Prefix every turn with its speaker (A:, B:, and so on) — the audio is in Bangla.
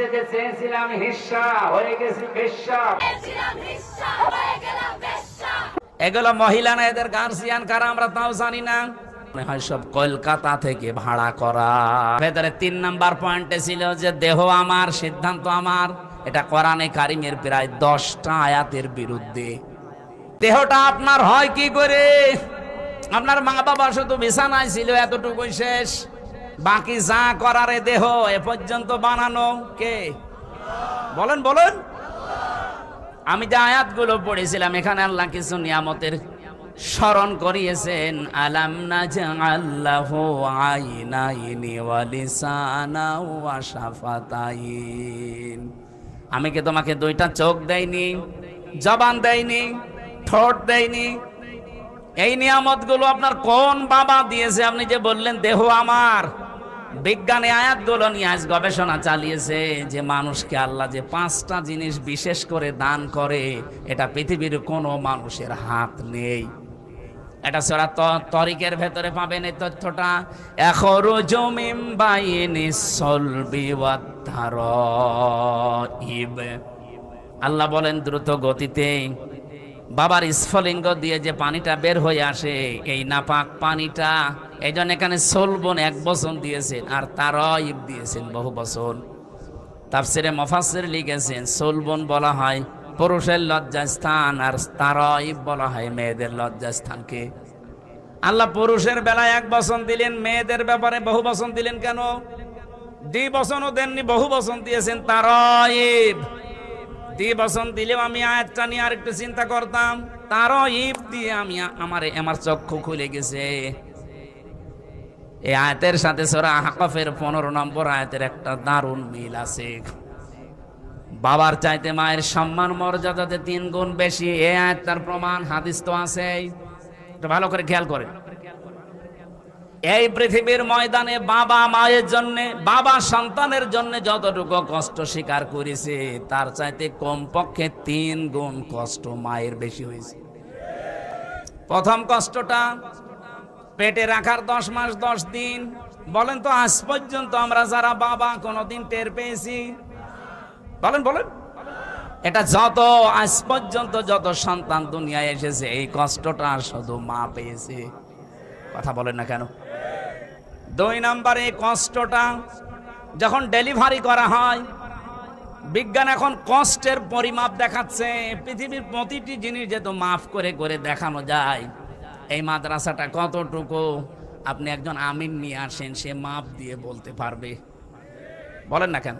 A: থেকে চেয়েছিলাম হয়ে গেছি
B: হয়ে বেশ্যা
C: এগুলো মহিলা না এদের গার্জিয়ান কারা আমরা তাও জানি না। মনে হয় সব কলকাতা থেকে ভাড়া করা। ভেতরে তিন নাম্বার পয়েন্টে ছিল যে দেহ আমার সিদ্ধান্ত আমার। এটা কোরআনে কারিমের প্রায় দশটা আয়াতের বিরুদ্ধে। দেহটা আপনার হয় কি করে? আপনার মা বাবা শুধু বিছানায় ছিল এতটুকুই শেষ। বাকি যা করার দেহ, এ পর্যন্ত বানানো কে? বলেন বলেন। আমি যে আয়াতগুলো পড়েছিলাম, এখানে আল্লাহ কিছু নিয়ামতের স্মরণ করিয়েছেন। আলাম না আল্লাহ আইনাইনি ওয়া লিসানা ওয়া শাফাতাইন। আমি কি তোমাকে দুইটা চোখ দেয়নি জবান দেয়নি ঠোঁট দেয়নি এই নিয়ামতগুলো আপনার কোন বাবা দিয়েছে? আপনি যে বললেন, দেহ আমার। বিজ্ঞানে আয়াতগুলো নিয়ে আজ গবেষণা চালিয়েছে যে মানুষকে আল্লাহ যে পাঁচটা জিনিস বিশেষ করে দান করে, এটা পৃথিবীর কোনো মানুষের হাত নেই। এটা সেরা তরিকের ভেতরে পাবেন এই তথ্যটা। এখরো জমিম বাইনি সলবি আল্লাহ বলেন দ্রুত গতিতে বাবার স্ফলিঙ্গ দিয়ে যে পানিটা বের হয়ে আসে, এই নাপাক পানিটা এই জন্য এখানে সোলবন এক বছর দিয়েছেন আর তার দিয়েছেন বহু বছর তাফসিরে মফাসির লিখেছেন সোলবন বলা হয় পুরুষের লজ্জাস্থান আর তারইব বলা হয় মেয়েদের লজ্জাস্থানকে। আল্লাহ পুরুষের বেলায় এক বছর দিলেন, মেয়েদের ব্যাপারে বহু বছর দিলেন কেন? দ্বি বছরও দেননি, বহু বছর দিয়েছেন, তারইব। দ্বি বছর দিলেও আমি আয়াতটা নিয়ে আরেকটু চিন্তা করতাম। তারও ইব দিয়ে আমি আমার আমার চক্ষু খুলে গেছে। এই আয়াতের সাথে সোরা হাকফের পনেরো নম্বর আয়াতের একটা দারুণ মিল আছে। বাবার চাইতে মায়ের সম্মান, মর্যাদাতে তিন গুণ বেশি, এ আয়াত প্রমাণ, হাদিস তো আছে ভালো করে খেয়াল করে এই পৃথিবীর ময়দানে বাবা মায়ের জন্য, বাবা সন্তানের জন্য যতটুকু কষ্ট স্বীকার করেছে, তার চাইতে কমপক্ষে তিন গুণ কষ্ট মায়ের বেশি হয়েছে। প্রথম কষ্টটা, পেটে রাখার দশ মাস, দশ দিন। বলেন তো, আজ পর্যন্ত আমরা যারা বাবা কোনোদিন টের পেয়েছি? বলেন বলেন। এটা যত, আজ পর্যন্ত যত সন্তান দুনিয়ায় এসেছে, এই কষ্টটা শুধু মা পেয়েছে। কথা বলেন না কেন? দুই নম্বরে কষ্টটা যখন ডেলিভারি করা হয়, বিজ্ঞান এখন কষ্টের পরিমাপ দেখাচ্ছে, পৃথিবীর প্রতিটি জিনিস যেহেতু মাফ করে করে দেখানো যায়। এই মাদ্রাসাটা কতটুকু? আপনি একজন আমিন নিয়ে আসেন, সে মাপ দিয়ে বলতে পারবে। বলেন না কেন?